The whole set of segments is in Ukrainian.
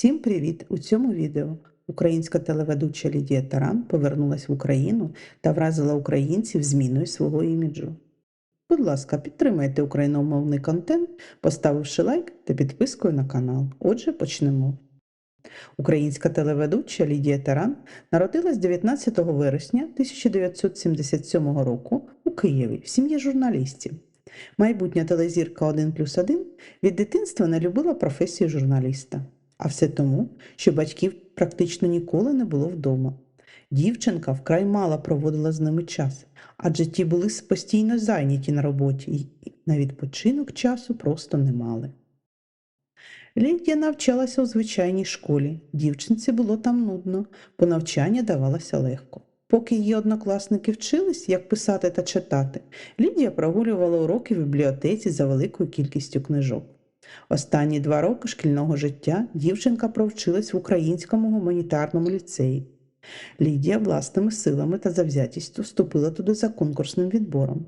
Всім привіт! У цьому відео українська телеведуча Лідія Таран повернулась в Україну та вразила українців зміною свого іміджу. Будь ласка, підтримайте україномовний контент, поставивши лайк та підпискою на канал. Отже, почнемо. Українська телеведуча Лідія Таран народилась 19 вересня 1977 року у Києві в сім'ї журналістів. Майбутня телезірка 1 плюс 1 від дитинства не любила професію журналіста. А все тому, що батьків практично ніколи не було вдома. Дівчинка вкрай мало проводила з ними час, адже ті були постійно зайняті на роботі і на відпочинок часу просто не мали. Лідія навчалася у звичайній школі. Дівчинці було там нудно, бо навчання давалося легко. Поки її однокласники вчились, як писати та читати, Лідія прогулювала уроки в бібліотеці за великою кількістю книжок. Останні два роки шкільного життя дівчинка провчилась в українському гуманітарному ліцеї. Лідія власними силами та завзятістю вступила туди за конкурсним відбором.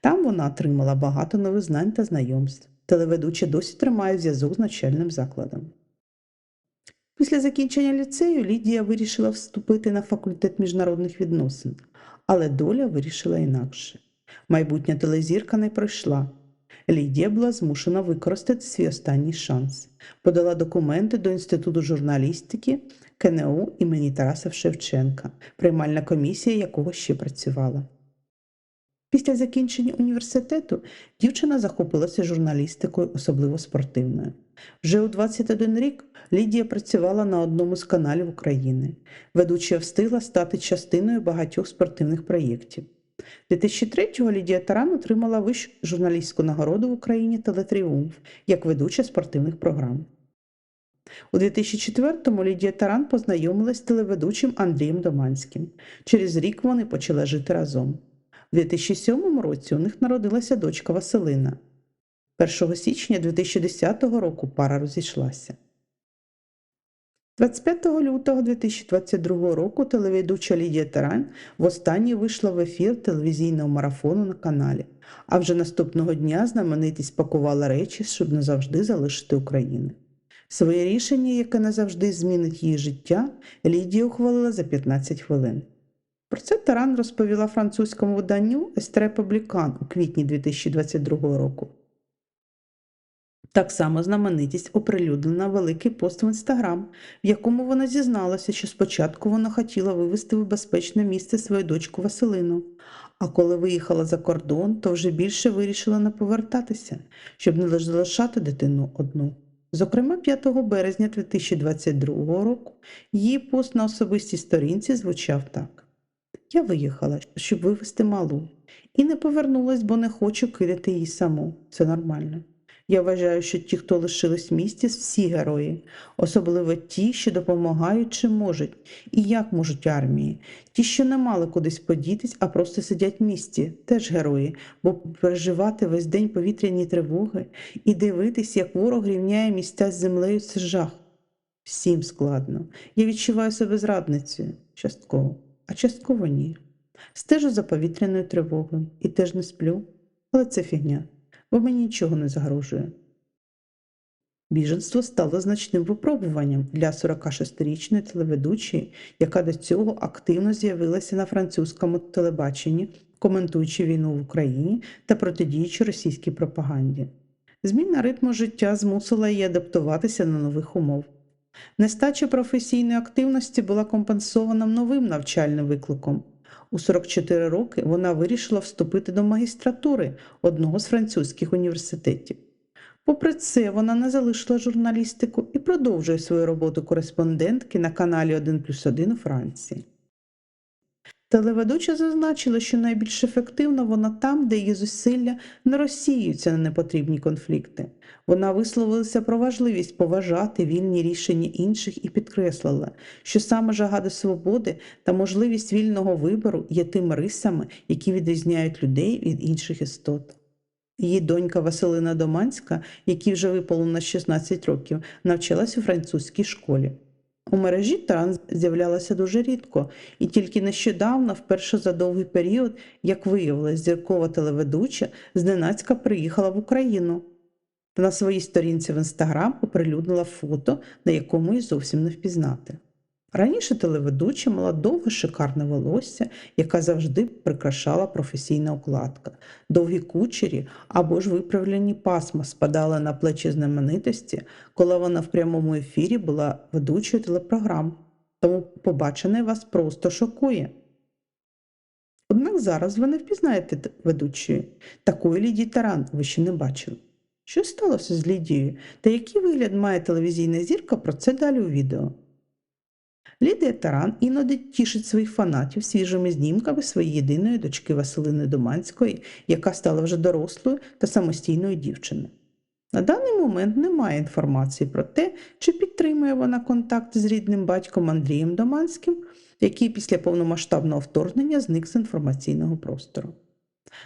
Там вона отримала багато нових знань та знайомств. Телеведуча досі тримає зв'язок з навчальним закладом. Після закінчення ліцею Лідія вирішила вступити на факультет міжнародних відносин, але доля вирішила інакше. Майбутня телезірка не пройшла. Лідія була змушена використати свій останній шанс. Подала документи до Інституту журналістики КНУ імені Тараса Шевченка, приймальна комісія якого ще працювала. Після закінчення університету дівчина захопилася журналістикою, особливо спортивною. Вже у 21 рік Лідія працювала на одному з каналів України. Ведуча встигла стати частиною багатьох спортивних проєктів. 2003-го Лідія Таран отримала вищу журналістську нагороду в Україні Телетріумф як ведуча спортивних програм. У 2004-му Лідія Таран познайомилась з телеведучим Андрієм Доманським. Через рік вони почали жити разом. У 2007 році у них народилася дочка Василина. 1 січня 2010 року пара розійшлася. 25 лютого 2022 року телеведуча Лідія Таран востаннє вийшла в ефір телевізійного марафону на каналі, а вже наступного дня знаменитість пакувала речі, щоб назавжди залишити Україну. Своє рішення, яке назавжди змінить її життя, Лідія ухвалила за 15 хвилин. Про це Таран розповіла французькому виданню Естре Републікан у квітні 2022 року. Так само знаменитість оприлюднена великий пост в інстаграм, в якому вона зізналася, що спочатку вона хотіла вивезти в безпечне місце свою дочку Василину, а коли виїхала за кордон, то вже більше вирішила не повертатися, щоб не залишати дитину одну. Зокрема, 5 березня 2022 року її пост на особистій сторінці звучав так. Я виїхала, щоб вивезти малу, і не повернулась, бо не хочу кидати її саму. Це нормально. Я вважаю, що ті, хто лишились в місті, всі герої, особливо ті, що допомагають чи можуть, і як можуть армії. Ті, що не мали кудись подітись, а просто сидять в місті, теж герої, бо переживати весь день повітряні тривоги і дивитись, як ворог рівняє місця з землею, це жах. Всім складно. Я відчуваю себе зрадницею, частково, а частково ні. Стежу за повітряною тривогою і теж не сплю, але це фігня бо мені нічого не загрожує. Біженство стало значним випробуванням для 46-річної телеведучої, яка до цього активно з'явилася на французькому телебаченні, коментуючи війну в Україні та протидіючи російській пропаганді. Зміна ритму життя змусила її адаптуватися на нових умов. Нестача професійної активності була компенсована новим навчальним викликом. У 44 роки вона вирішила вступити до магістратури одного з французьких університетів. Попри це, вона не залишила журналістику і продовжує свою роботу кореспондентки на каналі 1 плюс 1 у Франції. Телеведуча зазначила, що найбільш ефективно вона там, де її зусилля не розсіюються на непотрібні конфлікти. Вона висловилася про важливість поважати вільні рішення інших і підкреслила, що саме жага до свободи та можливість вільного вибору є тими рисами, які відрізняють людей від інших істот. Її донька Василина Доманська, якій вже виповнено 16 років, навчалась у французькій школі. У мережі транс з'являлася дуже рідко, і тільки нещодавно, вперше за довгий період, як виявилось, зіркова телеведуча зненацька приїхала в Україну. та на своїй сторінці в інстаграм оприлюднила фото, на якому її зовсім не впізнати. Раніше телеведуча мала довге шикарне волосся, яка завжди прикрашала професійна укладка. Довгі кучері або ж виправлені пасма спадали на плечі знаменитості, коли вона в прямому ефірі була ведучою телепрограм. Тому побачене вас просто шокує. Однак зараз ви не впізнаєте ведучої. Такої Лідії Таран ви ще не бачили. Що сталося з Лідією та який вигляд має телевізійна зірка про це далі у відео. Лідія Таран іноді тішить своїх фанатів свіжими знімками своєї єдиної дочки Василини Доманської, яка стала вже дорослою та самостійною дівчиною. На даний момент немає інформації про те, чи підтримує вона контакт з рідним батьком Андрієм Доманським, який після повномасштабного вторгнення зник з інформаційного простору.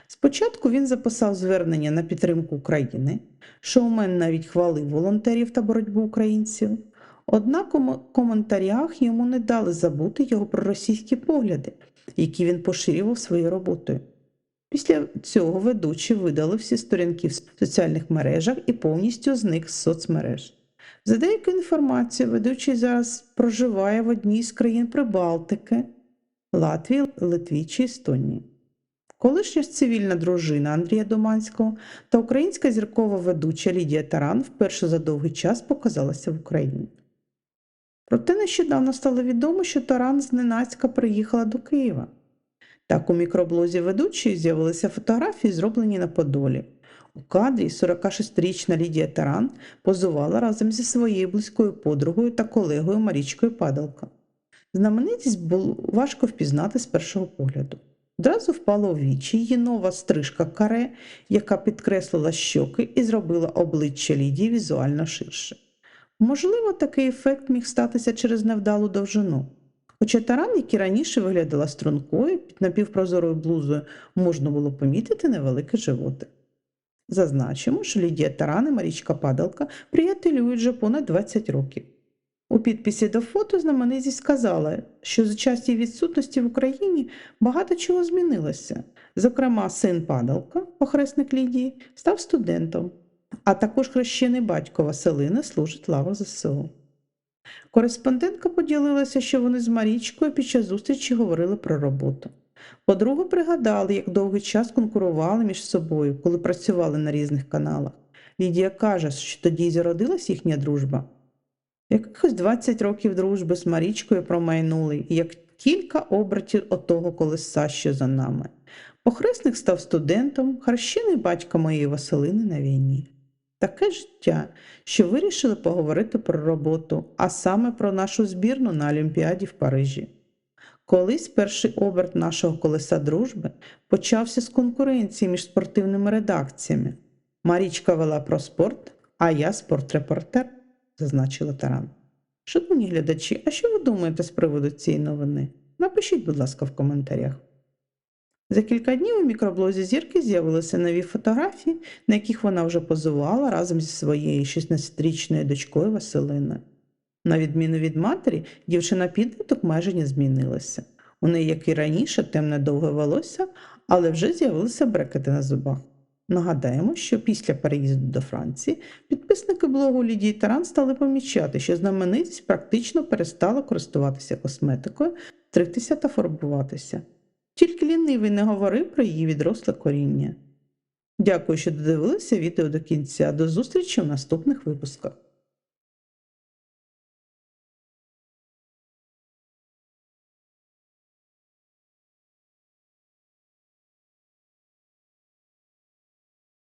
Спочатку він записав звернення на підтримку України, шоумен навіть хвалив волонтерів та боротьбу українців. Однак у коментарях йому не дали забути його проросійські погляди, які він поширював своєю роботою. Після цього ведучий видалив всі сторінки в соціальних мережах і повністю зник з соцмереж. За деякою інформацією, ведучий зараз проживає в одній з країн Прибалтики Латвії, Литві чи Естонії. Колишня цивільна дружина Андрія Доманського та українська зіркова ведуча Лідія Таран вперше за довгий час показалася в Україні. Проте нещодавно стало відомо, що Таран зненацька приїхала до Києва. Так у мікроблозі ведучої з'явилися фотографії, зроблені на Подолі. У кадрі 46-річна Лідія Таран позувала разом зі своєю близькою подругою та колегою Марічкою Падалка. Знаменитість було важко впізнати з першого погляду. Одразу впала у вічі її нова стрижка каре, яка підкреслила щоки і зробила обличчя Лідії візуально ширше. Можливо, такий ефект міг статися через невдалу довжину. Хоча таран, який раніше виглядала стрункою, під напівпрозорою блузою можна було помітити невеликий животик. Зазначимо, що Лідія Таран і Марічка Падалка приятелюють вже понад 20 років. У підписі до фото знаменитість сказала, що за час її відсутності в Україні багато чого змінилося. Зокрема, син Падалка, похресник Лідії, став студентом, а також хрещений батько Василини служить в лавах ЗСУ. Кореспондентка поділилася, що вони з Марічкою під час зустрічі говорили про роботу. Подруги пригадали, як довгий час конкурували між собою, коли працювали на різних каналах. Лідія каже, що тоді зародилась їхня дружба. Якихось 20 років дружби з Марічкою промайнули, як кілька обертів отого колеса, що за нами. Похресник став студентом, хрещений батько моєї Василини на війні. Таке життя, що вирішили поговорити про роботу, а саме про нашу збірну на Олімпіаді в Парижі. Колись перший оберт нашого колеса дружби почався з конкуренції між спортивними редакціями. Марічка вела про спорт, а я спортрепортер, зазначила Таран. Шановні глядачі, а що ви думаєте з приводу цієї новини? Напишіть, будь ласка, в коментарях. За кілька днів у мікроблозі зірки з'явилися нові фотографії, на яких вона вже позувала разом зі своєю 16-річною дочкою Василиною. На відміну від матері, дівчина підліток майже не змінилася. У неї, як і раніше, темне довге волосся, але вже з'явилися брекети на зубах. Нагадаємо, що після переїзду до Франції підписники блогу Лідії Таран стали помічати, що знаменитість практично перестала користуватися косметикою, стригтися та фарбуватися. Тільки лінивий не говорив про її відросле коріння. Дякую, що додивилися відео до кінця. До зустрічі в наступних випусках.